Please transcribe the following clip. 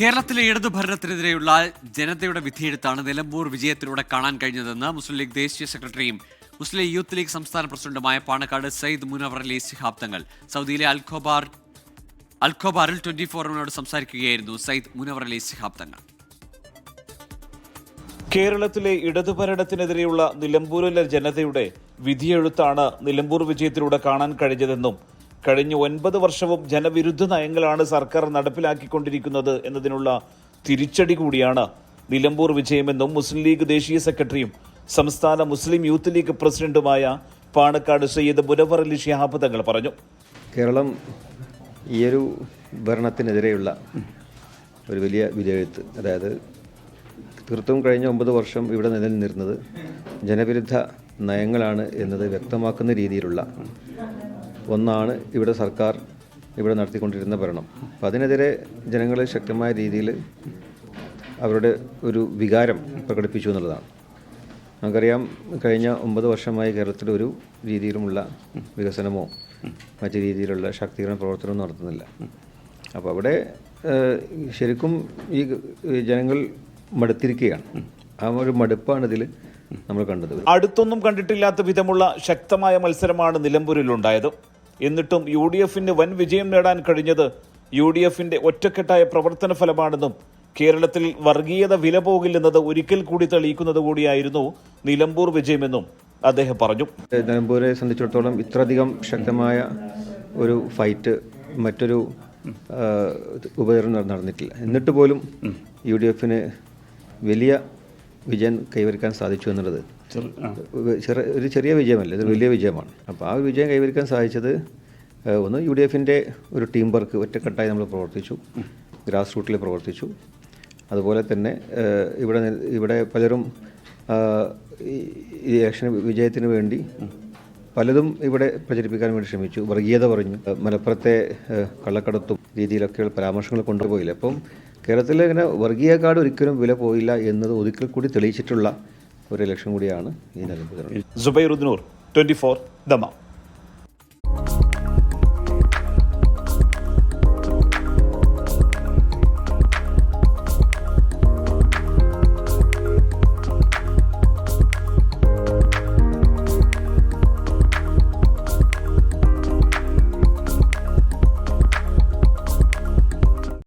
കേരളത്തിലെ ഇടതു ഭരണത്തിനെതിരെയുള്ള ജനതയുടെ വിധിയെഴുത്താണ് നിലമ്പൂർ വിജയത്തിലൂടെ കാണാൻ കഴിഞ്ഞതെന്ന് മുസ്ലിം ലീഗ് ദേശീയ സെക്രട്ടറിയും മുസ്ലിം യൂത്ത് ലീഗ് സംസ്ഥാന പ്രസിഡന്റുമായ പാണക്കാട് സയ്യിദ് മുനവർ അലി ശിഹാബ് തങ്ങൾ സൗദിയിലെ അൽഖോബാർ അൽഖോബാറിൽ ട്വന്റി ഫോറിനോട് സംസാരിക്കുകയായിരുന്നു സയ്യിദ് മുനവർ അലി ശിഹാബ് തങ്ങൾ കേരളത്തിലെ ഇടതുഭരണത്തിനെതിരെയുള്ള നിലമ്പൂരിലെ ജനതയുടെ വിധിയെഴുത്താണ് നിലമ്പൂർ വിജയത്തിലൂടെ കാണാൻ കഴിഞ്ഞതെന്നും കഴിഞ്ഞ ഒൻപത് വർഷവും ജനവിരുദ്ധ നയങ്ങളാണ് സർക്കാർ നടപ്പിലാക്കിക്കൊണ്ടിരിക്കുന്നത് എന്നതിനുള്ള തിരിച്ചടി കൂടിയാണ് നിലമ്പൂർ വിജയമെന്നും മുസ്ലിം ലീഗ് ദേശീയ സെക്രട്ടറിയും സംസ്ഥാന മുസ്ലിം യൂത്ത് ലീഗ് പ്രസിഡന്റുമായ പാണക്കാട് സയ്യിദ് മുനവർ അലി ഷിഹാബ് തങ്ങൾ പറഞ്ഞു. കേരളം ഈയൊരു ഭരണത്തിനെതിരെയുള്ള ഒരു വലിയ വിജയത്ത് അതായത് തീർത്തും കഴിഞ്ഞ ഒമ്പത് വർഷം ഇവിടെ നിലനിന്നിരുന്നത് ജനവിരുദ്ധ നയങ്ങളാണ് എന്നത് വ്യക്തമാക്കുന്ന രീതിയിലുള്ള ഒന്നാണ് ഇവിടെ സർക്കാർ ഇവിടെ നടത്തിക്കൊണ്ടിരുന്ന ഭരണം. അപ്പം അതിനെതിരെ ജനങ്ങൾ ശക്തമായ രീതിയിൽ അവരുടെ ഒരു വികാരം പ്രകടിപ്പിച്ചു എന്നുള്ളതാണ്. നമുക്കറിയാം കഴിഞ്ഞ ഒമ്പത് വർഷമായി കേരളത്തിൽ ഒരു രീതിയിലുമുള്ള വികസനമോ മറ്റ് രീതിയിലുള്ള ശാക്തീകരണ പ്രവർത്തനമോ നടത്തുന്നില്ല. അപ്പോൾ അവിടെ ശരിക്കും ഈ ജനങ്ങൾ മടുത്തിരിക്കുകയാണ്. ആ ഒരു മടുപ്പാണ് ഇതിൽ നമ്മൾ കണ്ടത്. അടുത്തൊന്നും കണ്ടിട്ടില്ലാത്ത വിധമുള്ള ശക്തമായ മത്സരമാണ് നിലമ്പൂരിൽ നിലമ്പൂരിലുണ്ടായത്. എന്നിട്ടും യു ഡി എഫിന് വൻ വിജയം നേടാൻ കഴിഞ്ഞത് യു ഡി എഫിന്റെ ഒറ്റക്കെട്ടായ പ്രവർത്തന ഫലമാണെന്നും കേരളത്തിൽ വർഗീയത വില പോകില്ലെന്നത് ഒരിക്കൽ കൂടി തെളിയിക്കുന്നത് കൂടിയായിരുന്നു നിലമ്പൂർ വിജയമെന്നും അദ്ദേഹം പറഞ്ഞു. നിലമ്പൂരെ സംബന്ധിച്ചിടത്തോളം ഇത്രയധികം ശക്തമായ ഒരു ഫൈറ്റ് മറ്റൊരു ഉപതെരഞ്ഞെടുപ്പ് നടന്നിട്ടില്ല. എന്നിട്ട് പോലും യു ഡി എഫിന് വലിയ വിജയം കൈവരിക്കാൻ സാധിച്ചു എന്നുള്ളത്. ചെറിയ ഒരു ചെറിയ വിജയമല്ല ഇത് വലിയ വിജയമാണ്. അപ്പോൾ ആ ഒരു വിജയം കൈവരിക്കാൻ സാധിച്ചത് ഒന്ന് യു ഡി എഫിന്റെ ഒരു ടീം വർക്ക് ഒറ്റക്കെട്ടായി നമ്മൾ പ്രവർത്തിച്ചു ഗ്രാസ് റൂട്ടിൽ പ്രവർത്തിച്ചു. അതുപോലെ തന്നെ ഇവിടെ ഇവിടെ പലരും ഈ ഇലക്ഷൻ വിജയത്തിന് വേണ്ടി പലതും ഇവിടെ പ്രചരിപ്പിക്കാൻ വേണ്ടി ശ്രമിച്ചു. വർഗീയത പറഞ്ഞു. മലപ്പുറത്തെ കള്ളക്കടത്തും രീതിയിലൊക്കെയുള്ള പരാമർശങ്ങൾ കൊണ്ടുപോയില്ല. അപ്പം കേരളത്തിൽ ഇങ്ങനെ വർഗീയ കാർഡ് ഒരിക്കലും വില പോയില്ല എന്നത് ഒരിക്കൽ കൂടി തെളിയിച്ചിട്ടുള്ള ഒരു ലക്ഷ്യം കൂടിയാണ് ഈ നിലമ്പൂർ. സുബൈറുദ്ദൂർ ട്വന്റി ഫോർ ദമ.